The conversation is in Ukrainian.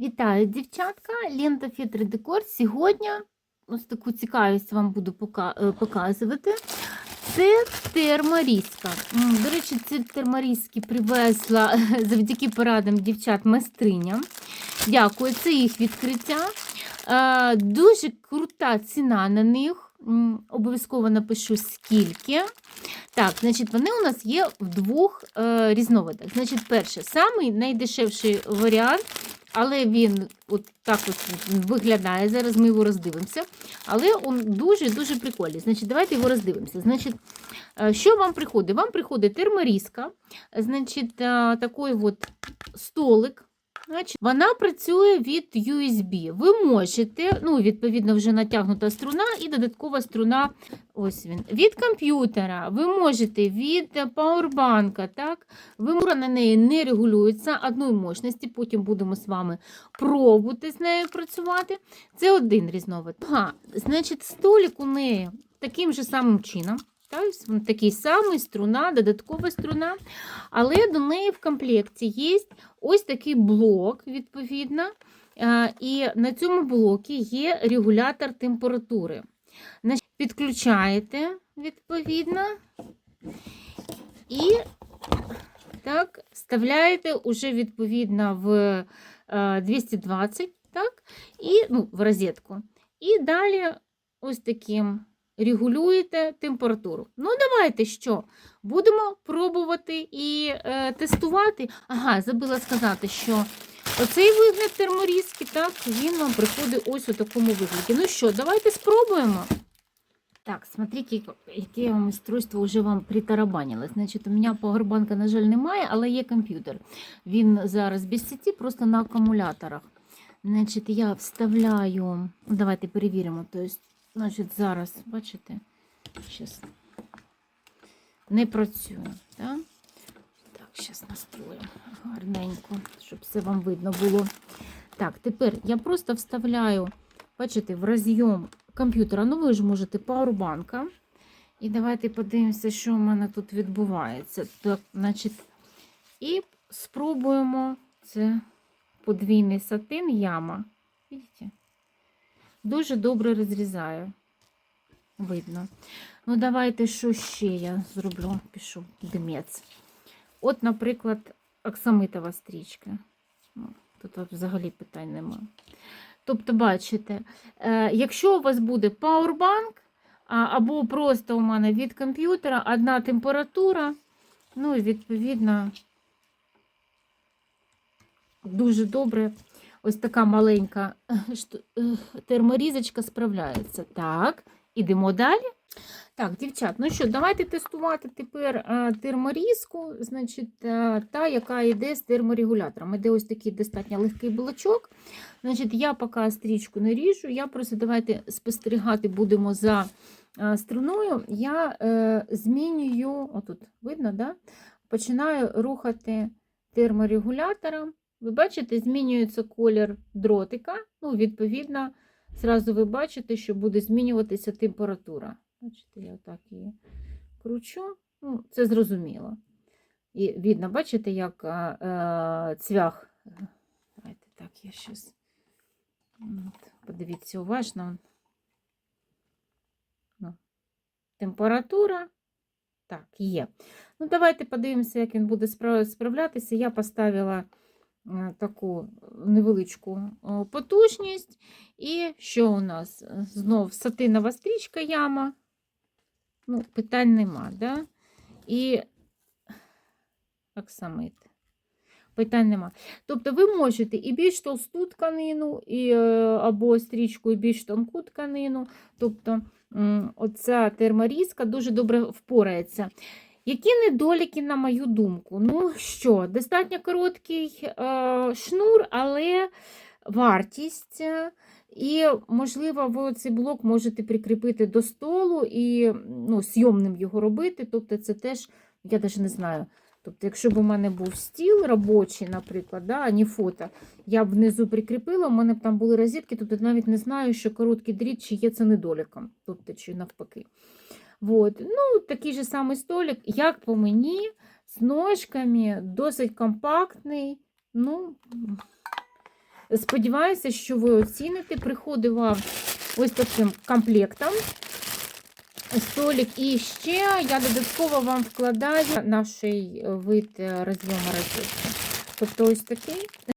Вітаю, дівчатка! Лента Фітри Декор. Сьогодні ось таку цікавість вам буду е, показувати. Це терморізка. До речі, ці терморізки привезла завдяки порадам дівчат майстриня. Дякую, це їх відкриття. Е, Дуже крута ціна на них. Обов'язково напишу скільки. Так, значить, вони у нас є в двох е, різновидах. Значить, перше, самий найдешевший варіант, але він от так от виглядає. Зараз ми його роздивимося. Але він дуже-дуже прикольний. Значить, давайте його роздивимося. Значить, е, що вам приходить? Вам приходить терморізка, значить, е, такий от столик. Значить, вона працює від USB. Ви можете, ну, відповідно, вже натягнута струна і додаткова струна. Ось він. Від комп'ютера. Ви можете від пауербанка, так? Вимура на неї не регулюється одної мощності. Потім будемо з вами пробувати з нею працювати. Це один різновид. Ага, значить, столик у неї таким же самим чином. Тобто такий самий струна, додаткова струна. Але до неї в комплекті є ось такий блок, відповідно. Е, І на цьому блокі є регулятор температури. Підключаєте, відповідно, і так, вставляєте уже відповідно в е, 220, так, і ну, в розетку. І далі ось таким регулюєте температуру. Ну, давайте що? Будемо пробувати і е, тестувати. Ага, забула сказати, що оцей вигляд терморізки, так, він вам приходить ось у такому вигляді. Ну що, давайте спробуємо. Так, смотрите, яке я вам устройство вже вам притарабанило. Значить, у мене павербанка, на жаль, немає, але є комп'ютер. Він зараз без сеті, просто на акумуляторах. Значить, я вставляю, давайте перевіримо. Тобто, значить, зараз, бачите, зараз не працює. Так, так зараз настрою гарненько, щоб все вам видно було. Так, тепер я просто вставляю, бачите, в роз'єм комп'ютера. Ну, ви ж можете пауербанка. І давайте подивимося, що в мене тут відбувається. Так, значить, і спробуємо це подвійний сатин яма. Бачите? Дуже добре розрізаю. Видно. Ну, давайте, що ще я зроблю, пишу димець. От, наприклад, оксамитова стрічка. Ну, Тут взагалі питань немає. Тобто, бачите, е, якщо у вас буде пауербанк, або просто у мене від комп'ютера одна температура, ну і відповідно дуже добре. Ось така маленька е, е, терморізочка справляється. Так, ідемо далі. Так, дівчат, ну що, давайте тестувати тепер е, терморізку, значить, та, яка йде з терморегулятором. Іде ось такий достатньо легкий блочок. Значить, я поки стрічку не ріжу, я просто давайте спостерігати будемо за струною. Я е, змінюю, отут видно, да? починаю рухати терморегулятором. Ви бачите, змінюється колір дротика. Ну, відповідно, зразу ви бачите, що буде змінюватися температура. Бачите, я отак її кручу. Ну, це зрозуміло. І видно, бачите, як е, е, цвях. Давайте так, я щас. От, подивіться уважно. Ну, температура. Так, є. Ну, давайте подивимося, як він буде спра- справлятися. Я поставила таку невеличку потужність. І що у нас? Знов сатинова стрічка яма. Ну, питань нема, да? І оксамит. Питань нема. Тобто ви можете і більш товсту тканину, і, е, або стрічку, і більш тонку тканину. Тобто оця терморізка дуже добре впорається. Які недоліки, на мою думку? Ну що, достатньо короткий е, шнур, але вартість. е, І, можливо, ви цей блок можете прикріпити до столу і ну, зйомним його робити. Тобто, це теж, я навіть не знаю. Тобто, якщо б у мене був стіл робочий, наприклад, да, а фото, я б внизу прикріпила, у мене б там були розетки, тобто навіть не знаю, що короткий дріт, чи є це недоліком, тобто, чи навпаки. Вот. Ну, такий же самий столик, як по мені, з ножками, досить компактний. Ну, Сподіваюся, що ви оціните. Приходить вам ось таким комплектом. Столик. І ще я додатково вам вкладаю наш вид розйому розетки. Тобто ось такий